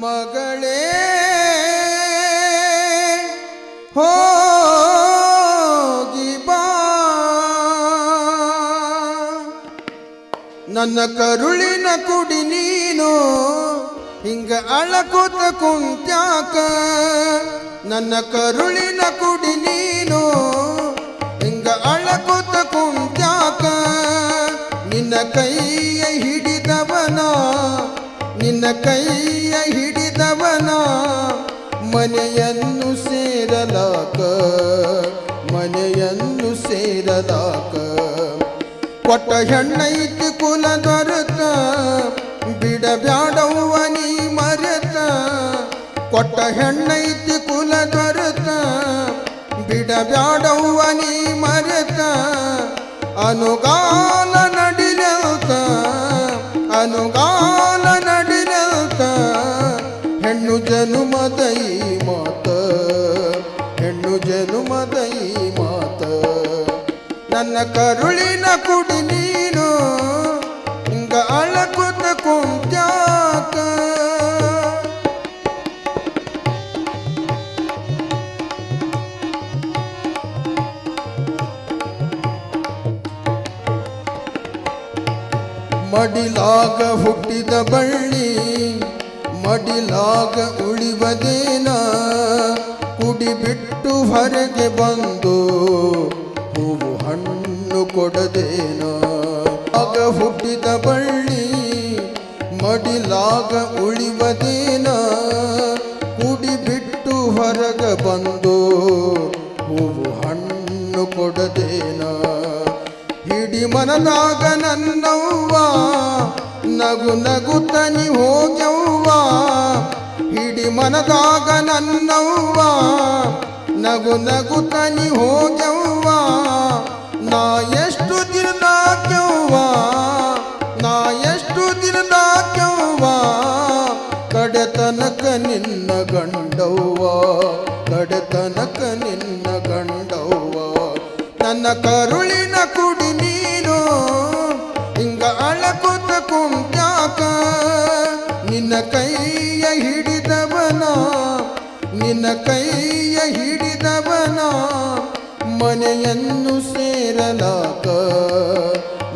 ಮಗಳೇ, ಹೋಗಿ ಬಾ. ನನ್ನ ಕರುಳಿನ ಕುಡಿ ನೀನು, ಹಿಂಗ ಅಳಕುತ ಕುಂತ್ಯಾಕ. ನನ್ನ ಕರುಳಿನ ಕುಡಿ ನೀನು, ಹಿಂಗ ಅಳಕುತ ಕುಂತ್ಯಾಕ. ನಿನ್ನ ಕೈಯ ಹಿಡಿದವನ ನಿನ್ನ ಕೈಯ ಹಿಡಿದವನ ಮನೆಯನ್ನು ಸೇರಲಾಕ ಮನೆಯನ್ನು ಸೇರಲಾಕ. ಕೊಟ್ಟ ಹೆಣ್ಣೈತಿ ಕುಲ ದೊರೆತ, ಬಿಡಬ್ಯಾಡವ್ವ ನೀ ಮರೆತ. ಕೊಟ್ಟ ಹೆಣ್ಣೈತಿ ಕುಲ ದೊರೆತ, ಬಿಡಬ್ಯಾಡವ್ವ ನೀ ಮರೆತ. ಅನುಗಾಲ ಕರುಳಿನ ಕುಡಿ ನೀನು ಹಿಂಗ ಅಳಕುತ್ತ ಕುಂತ್ಯಾಕ ಮಡಿಲಾಗ ಹುಟ್ಟಿದ ಬಳ್ಳಿ ಮಡಿಲಾಗ ಉಳಿವದೇನ ಕುಡಿಬಿಟ್ಟು ಹೊರಗೆ ಬಂದ ಕೊಡದೇನ? ಆಗ ಹುಟ್ಟಿದ ಬಳ್ಳಿ ಮಡಿಲಾಗ ಉಳಿವದೇನ? ಕುಡಿಬಿಟ್ಟು ಹೊರಗ ಬಂದು ಹೂವು ಹಣ್ಣು ಕೊಡದೇನ? ಹಿಡಿ ಮನನಾಗ ನನ್ನವ್ವ, ನಗು ನಗುತ್ತನಿ ಹೋಗ್ಯವ್ವ. ಹಿಡಿ ಮನದಾಗ ನನ್ನವ್ವ, ನಗು ನಗುತ್ತನಿ ಹೋಗ್ಯವ್ವ. ನಾ ಎಷ್ಟು ದಿನದಾಕ್ಯವ್ವ ನಾ ಎಷ್ಟು ದಿನದಾಕ್ಯವ್ವ ಕಡೆತನಕ ನಿನ್ನ ಗಂಡವ್ವ. ಕಡೆತನಕ ನಿನ್ನ ಗಂಡವ್ವ. ನನ್ನ ಕರುಳಿನ ಕುಡಿ ನೀನು ಹಿಂಗ ಅಳಕುತ ಕುಂತ್ಯಾಕ? ನಿನ್ನ ಕೈಯ ಹಿಡಿದವನ? ನಿನ್ನ ಕೈಯ ಹಿಡಿದವನ? ಮನೆಯನ್ನು ಸೇರಲಾಕ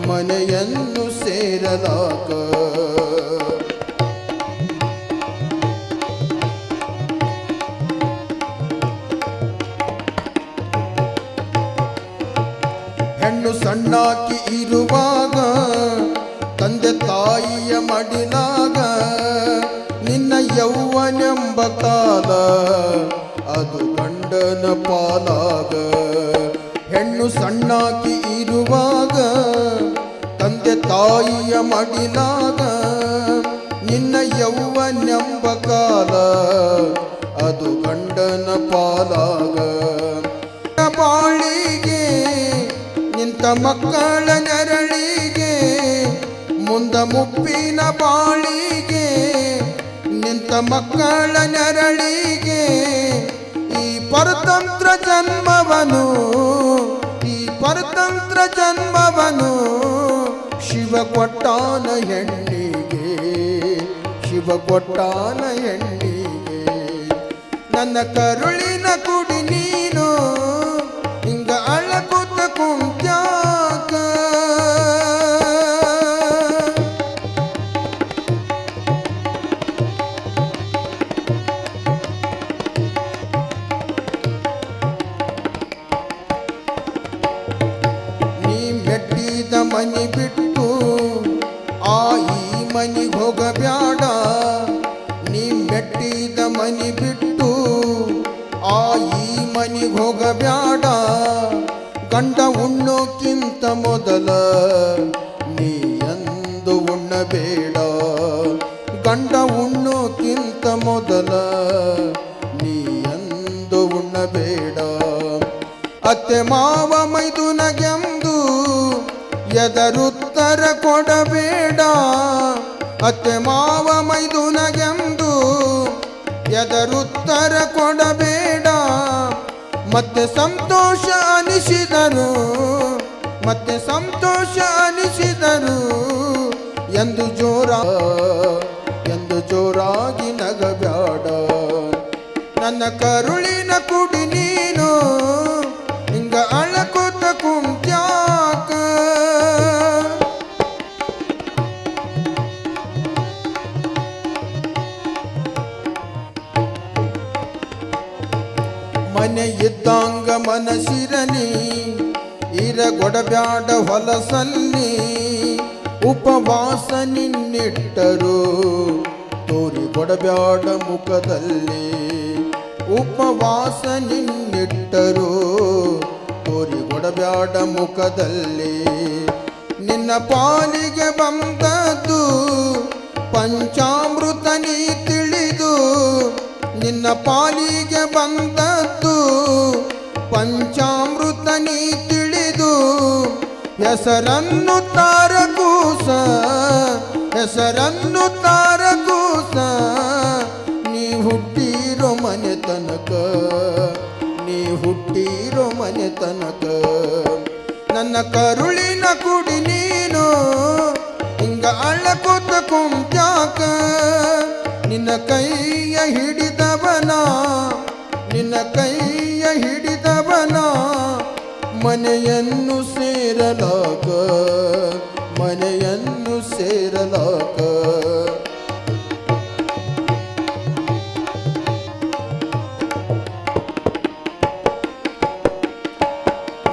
ಮನೆಯನ್ನು ಸೇರಲಾಕ. ಹೆಣ್ಣು ಸಣ್ಣಾಕಿ ಇರುವಾಗ, ತಂದೆ ತಾಯಿಯ ಮಡಿಲಾಗ, ನಿನ್ನ ಯೌವನೆಂಬ ಕಾಲ ಅದು ಗಂಡನ ಪಾಲಾಗ. ಹೆಣ್ಣು ಸಣ್ಣಾಕಿ ಇರುವಾಗ, ತಂದೆ ತಾಯಿಯ ಮಡಿಲಾಗ ನಿನ್ನ ಯೌವನೆಂಬ ಕಾಲ ಅದು ಗಂಡನ ಪಾಲಾಗ. ಬಾಳಿಗೆ, ನಿಂತ ಮಕ್ಕಳ ನೆರಳಿಗೆ, ಮುಂದ ಮುಪ್ಪಿನ ಬಾಳಿಗೆ, ನಿಂತ ಮಕ್ಕಳ ನೆರಳಿಗೆ ಪರತಂತ್ರ ಜನ್ಮವನು ಈ ಪರತಂತ್ರ ಜನ್ಮವನು ಶಿವ ಕೊಟ್ಟಾನ ಹೆಣ್ಣಿಗೆ ಶಿವ ಕೊಟ್ಟಾನ ಹೆಣ್ಣಿಗೆ. ನನ್ನ ಕರುಳಿನ ಕುಡಿ ಮನಿ ಬಿಟ್ಟು ಆ ಈ ಮನಿಗೆ ಹೋಗಬ್ಯಾಡ. ನೀ ಮೆಟ್ಟಿದ ಮನಿ ಬಿಟ್ಟು ಆ ಈ ಮನಿಗೆ ಹೋಗಬ್ಯಾಡ. ಗಂಡ ಉಣ್ಣೋಕ್ಕಿಂತ ಮೊದಲ ನೀ ಎಂದು ಉಣ್ಣಬೇಡ. ಗಂಡ ಉಣ್ಣೋಕ್ಕಿಂತ ಮೊದಲ ನೀ ಎಂದು ಉಣ್ಣಬೇಡ. ಅತ್ತೆ ಮಾವ ಮೈದುನಗೆಂದು ಎದರುತ್ತರ ಕೊಡಬೇಡ. ಅತ್ತೆ ಮಾವ ಮೈದುನಗೆಂದು ಎದರುತ್ತರ ಕೊಡಬೇಡ. ಮತ್ತೆ ಸಂತೋಷ ಅನಿಸಿದನು, ಮತ್ತೆ ಸಂತೋಷ ಅನಿಸಿದನು. ಎಂದು ಜೋರ, ಎಂದು ಜೋರಾಗಿ ನಗಬ್ಯಾಡ. ನನ್ನ ಕರುಳ ಇದ್ದಂಗ ಇರ ಇರಗೊಡಬ್ಯಾಡ ಹೊಲಸಲ್ಲಿ, ಉಪವಾಸ ನಿನ್ನಿಟ್ಟರು. ತೋರಿ ಕೊಡಬ್ಯಾಡ ಮುಖದಲ್ಲಿ, ಉಪವಾಸ ನಿನ್ನಿಟ್ಟರು. ತೋರಿ ಕೊಡಬ್ಯಾಡ ಮುಖದಲ್ಲಿ, ನಿನ್ನ ಪಾಲಿಗೆ ಬಂದದ್ದು, ಪಂಚಾಮೃತ ನೀ ತಿಳಿದು, ನಿನ್ನ ಪಾಲಿಗೆ ಬಂದದ್ದು ಪಂಚಾಮೃತ ನೀ ತಿಳಿದು ಹೆಸರನ್ನು ತಾರಕೂಸ ಹೆಸರನ್ನು ತಾರಕೂಸ, ನೀ ಹುಟ್ಟಿರೋ ಮನೆ ತನಕ, ನೀ ಹುಟ್ಟಿರೋ ಮನೆ ತನಕ. ನನ್ನ ಕರುಳಿನ ಕುಡಿ ನೀನು, ಹಿಂಗ ಅಳಕೋತ ಕುಂತ್ಯಾಕ, ನಿನ್ನ ಕೈಯ ಹಿಡಿದವನ ನಿನ್ನ ಕೈಯ ಹಿಡಿದವನ ಮನೆಯನ್ನು ಸೇರಲಾಗ ಮನೆಯನ್ನು ಸೇರಲಾಗ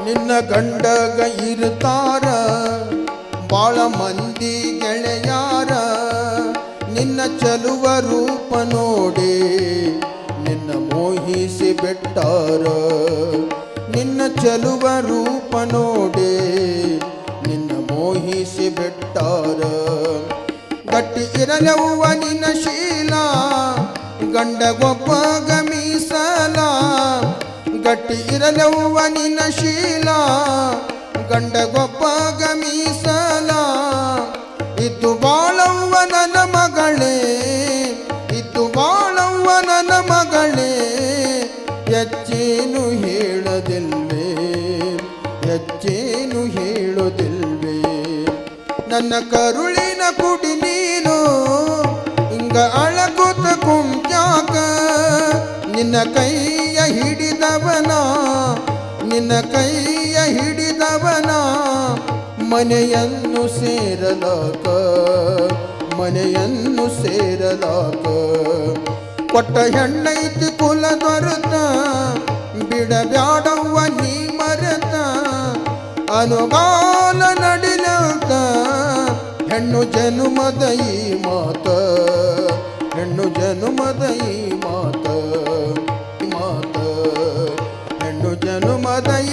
ನಿನ್ನ ಗಂಡಗ ಇರುತ್ತಾರ, ಬಾಳ ಮಂದಿ ಗೆಳೆಯಾರ, ನಿನ್ನ ಚಲುವ ರೂಪ ನೋಡಿ ಮೋಹಿಸಿ ಬಿಟ್ಟಾರ. ನಿನ್ನ ಚಲುವ ರೂಪ ನೋಡೆ. ನಿನ್ನ ಮೋಹಿಸಿ ಬಿಟ್ಟಾರ. ಗಟ್ಟಿ ಇರಲವ್ವ ನಿನ್ನ ಶೀಲ. ಗಂಡಗೊಬ್ಬ ಗಮೀಸಲ. ಗಟ್ಟಿ ಇರಲವ್ವ ನಿನ್ನ ಶೀಲ. ಗಂಡಗೊಬ್ಬ ಗಮೀಸಲ. ಇದು ಬಾಳವ್ವ ನನ್ನ ಕರುಳಿನ ಕುಡಿ ನೀನು ಹಿಂಗ ಅಳಗುತ್ತ ಕುಂತ್ಯಾಕ. ನಿನ್ನ ಕೈಯ ಹಿಡಿದವನ, ನಿನ್ನ ಕೈಯ ಹಿಡಿದವನ, ಮನೆಯನ್ನು ಸೇರಲಾಕ ಮನೆಯನ್ನು ಸೇರಲಾಕ. ಕೊಟ್ಟ ಹೆಣ್ಣೈತಿ ಕುಲ ದೊರೆತ, ಬಿಡಬ್ಯಾಡವ್ವ ನೀ ಮರೆತ. ಅನುಗಾಲ ನಡಿಲಂತ ಹೆಣ್ಣು ಜನುಮದೈ ಮಾತ ಹೆಣ್ಣು ಜನುಮದೈ ಮಾತ ಮಾತ ಹೆಣ್ಣು ಜನುಮದೈ